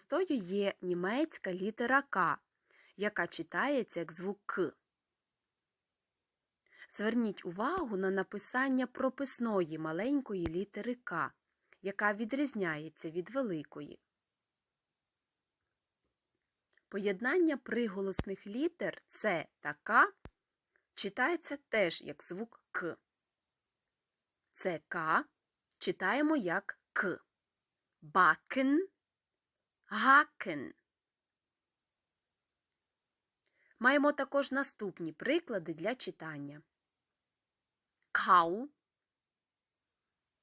Простою є німецька літера К, яка читається як звук К. Зверніть увагу на написання прописної маленької літери К, яка відрізняється від великої. Поєднання приголосних літер С та К читається теж як звук К. Це читаємо як К. Бакен, гакен. Маємо також наступні приклади для читання. Кау,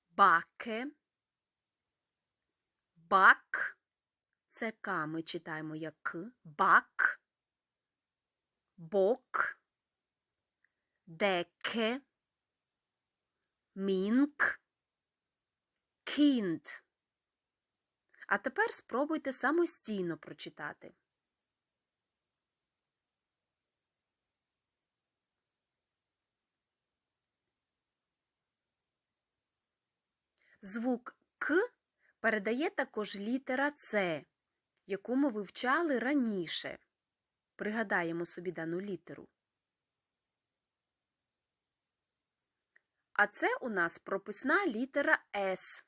баке, бак. Це К ми читаємо як К, бак, бок, деке, мінк, кінт. А тепер спробуйте самостійно прочитати. Звук К передає також літера С, яку ми вивчали раніше. Пригадаємо собі дану літеру. А це у нас прописна літера С.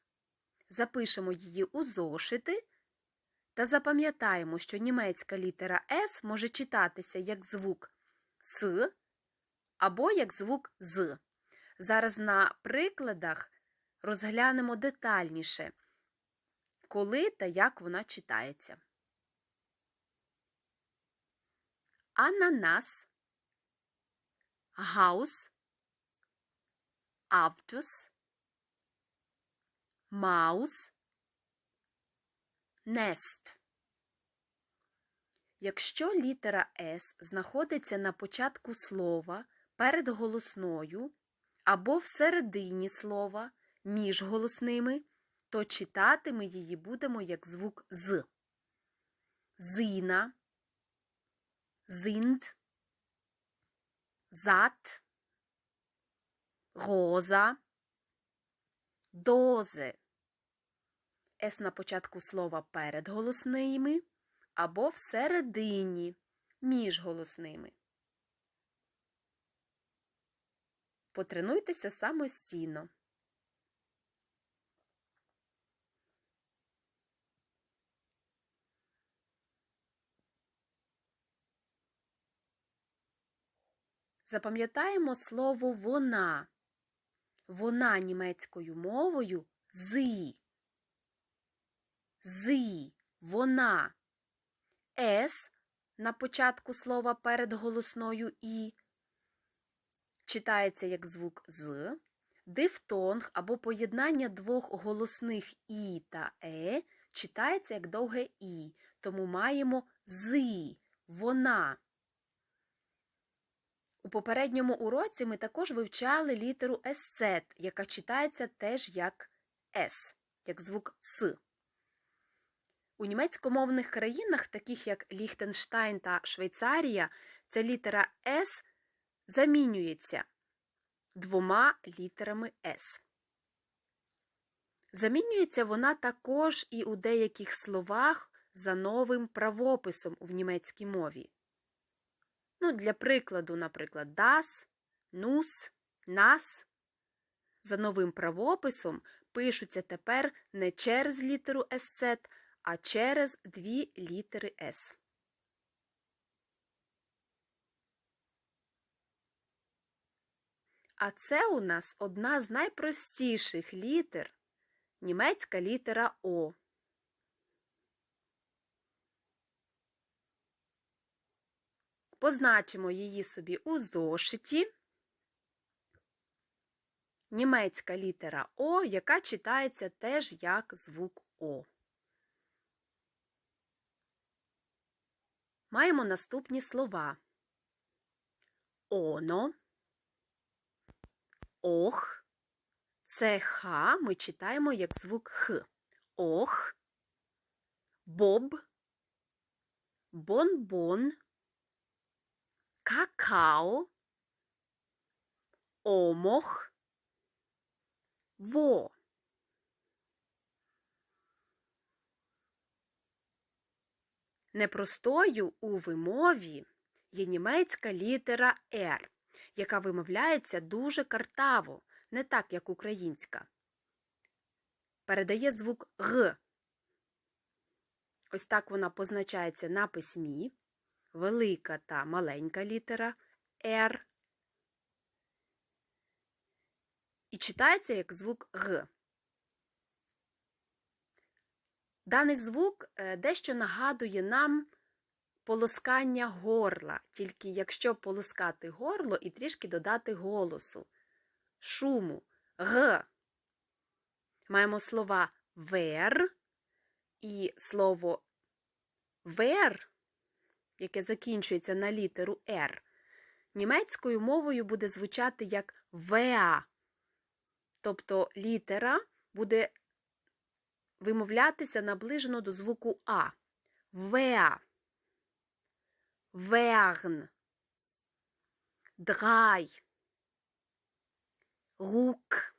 Запишемо її у зошити та запам'ятаємо, що німецька літера С може читатися як звук С або як звук З. Зараз на прикладах розглянемо детальніше, коли та як вона читається. Ананас, Haus, Autos, Маус, Nest. Якщо літера С знаходиться на початку слова перед голосною або всередині слова між голосними, то читати ми її будемо як звук з. Зина, зинд, зат, роза, дози. С на початку слова перед голосними або всередині між голосними. Потренуйтеся самостійно. Запам'ятаємо слово вона. Вона німецькою мовою зи. Зи, вона. С на початку слова перед голосною І читається як звук з. Дифтонг або поєднання двох голосних І та Е читається як довге І, тому маємо зи, вона. У попередньому уроці ми також вивчали літеру есцет, яка читається теж як С, як звук С. У німецькомовних країнах, таких як Ліхтенштайн та Швейцарія, ця літера С замінюється двома літерами С. Замінюється вона також і у деяких словах за новим правописом в німецькій мові. Ну, Для прикладу, наприклад, das, nus, nas. За новим правописом пишуться тепер не через літеру есцет, а через дві літери С. А це у нас одна з найпростіших літер німецька літера О. Позначимо її собі у зошиті. Німецька літера О, яка читається теж як звук О. Маємо наступні слова. Оно, ох. Це Х ми читаємо як звук Х. Ох, боб, бон-бон какао, омох, во. Непростою у вимові є німецька літера «р», яка вимовляється дуже картаво, не так, як українська. Передає звук «г». Ось так вона позначається на письмі, велика та маленька літера «р». І читається як звук «г». Даний звук е, дещо нагадує нам полоскання горла, тільки якщо полоскати горло і трішки додати голосу, шуму г. Маємо слова вер і слово вер, яке закінчується на літеру Р, німецькою мовою буде звучати як веа. Тобто літера буде вимовлятися наближено до звуку А. Веа. Верн. Драй. Рук.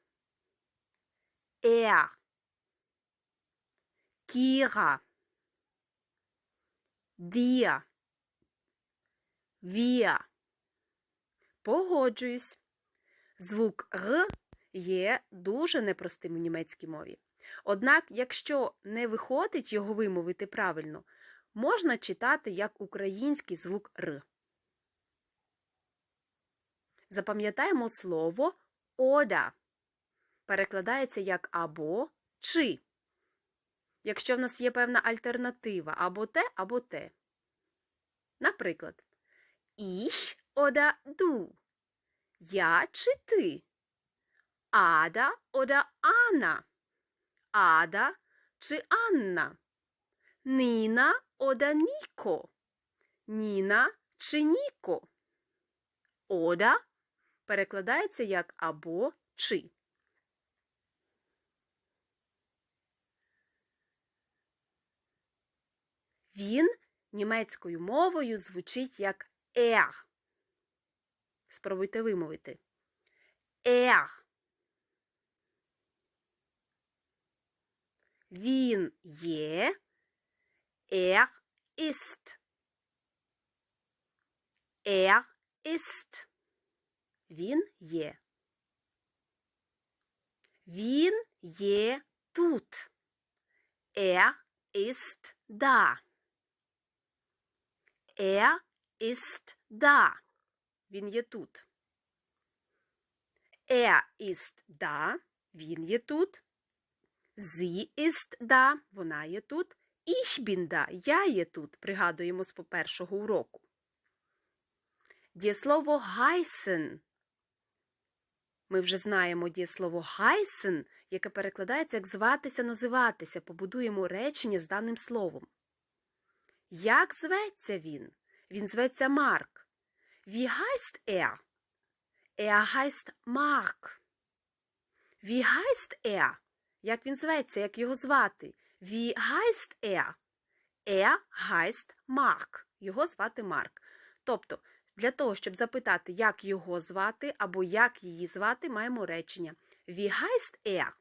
Ер. Кіра. Дія. Вія. Погоджуюсь. Звук Р є дуже непростим у німецькій мові. Однак, якщо не виходить його вимовити правильно, можна читати як український звук Р. Запам'ятаємо слово ода. Перекладається як або чи. Якщо в нас є певна альтернатива або те, або те. Наприклад, Ich oder du. Я чи ти? Ада oder Анна. Ада чи Анна? Ніна ода Ніко? Ніна чи Ніко? Ода перекладається як або чи. Він німецькою мовою звучить як er. Спробуйте вимовити. Er. Він є. Er ist. Er ist. Він є. Він є тут. Er ist da. Er ist da. Він є тут. Er ist da. Він є тут. Sie ist da. Вона є тут. Ich bin da. Я є тут. Пригадуємо з попершого уроку. Дієслово heißen. Ми вже знаємо дієслово heißen, яке перекладається як зватися, називатися. Побудуємо речення з даним словом. Як зветься він? Він зветься Марк. Wie heißt er? Er heißt Mark. Wie heißt er? Як він зветься, як його звати? Wie heißt er? Er heißt Mark. Його звати Марк. Тобто, для того, щоб запитати, як його звати або як її звати, маємо речення. Wie heißt er?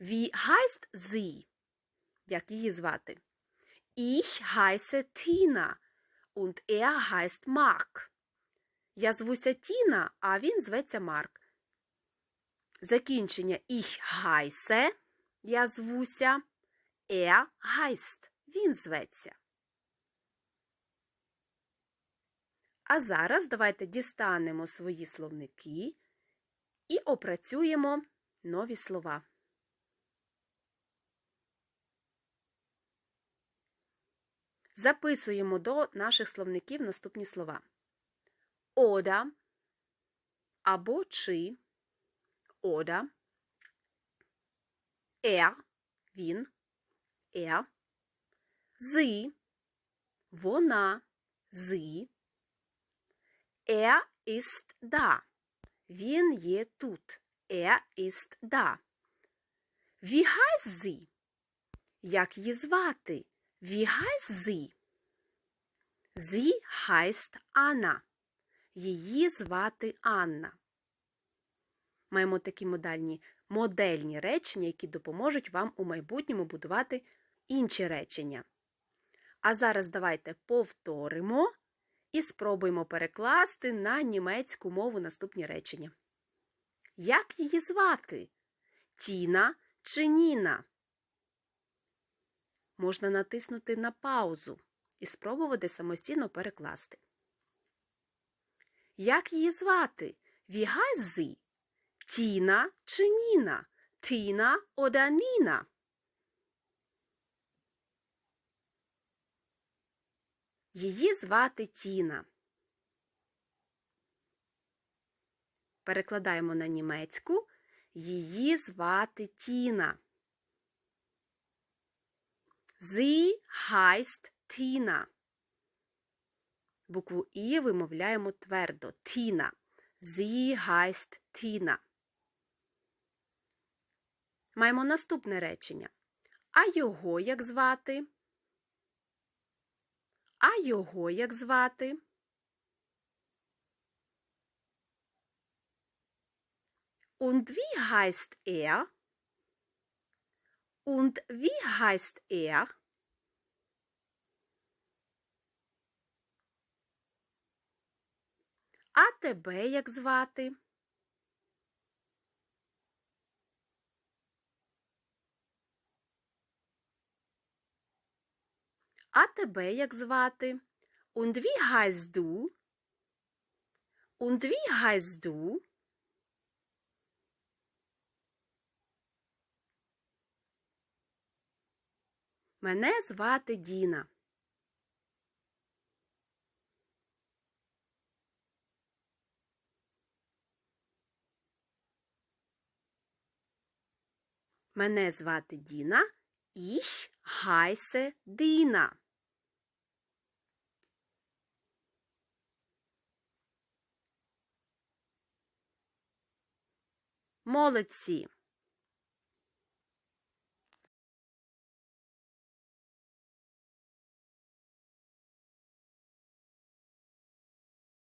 Wie heißt sie? Як її звати? Ich heiße Tina und er heißt Mark. Я звуся Тіна, а він зветься Марк. Закінчення ich heiße, я звуся, er heißt, він зветься. А зараз давайте дістанемо свої словники і опрацюємо нові слова. Записуємо до наших словників наступні слова. Ода або чи, ода, er, він, er, зи, вона, зи, er ist da. Він є тут. Er ist da. Wie heißt? Як її звати? Wie heißt sie? Sie heißt Anna. Її звати Анна. Маємо такі модальні модельні речення, які допоможуть вам у майбутньому будувати інші речення. А зараз давайте повторимо і спробуємо перекласти на німецьку мову наступні речення. Як її звати? Тіна чи Ніна? Можна натиснути на паузу і спробувати самостійно перекласти. Як її звати? Wie? Тіна чи Ніна? Тіна oder Ніна? Її звати Тіна. Перекладаємо на німецьку. Її звати Тіна. Sie heißt Тіна. Букву І вимовляємо твердо. Тіна. Sie heißt Тіна. Маємо наступне речення. А його як звати? А його як звати? Und wie heißt er? Und wie heißt er? А тебе як звати? А тебе як звати? Und wie heißt du? Und wie heißt du? Мене звати Діна. Мене звати Діна. Ich heiße Діна. Молодці!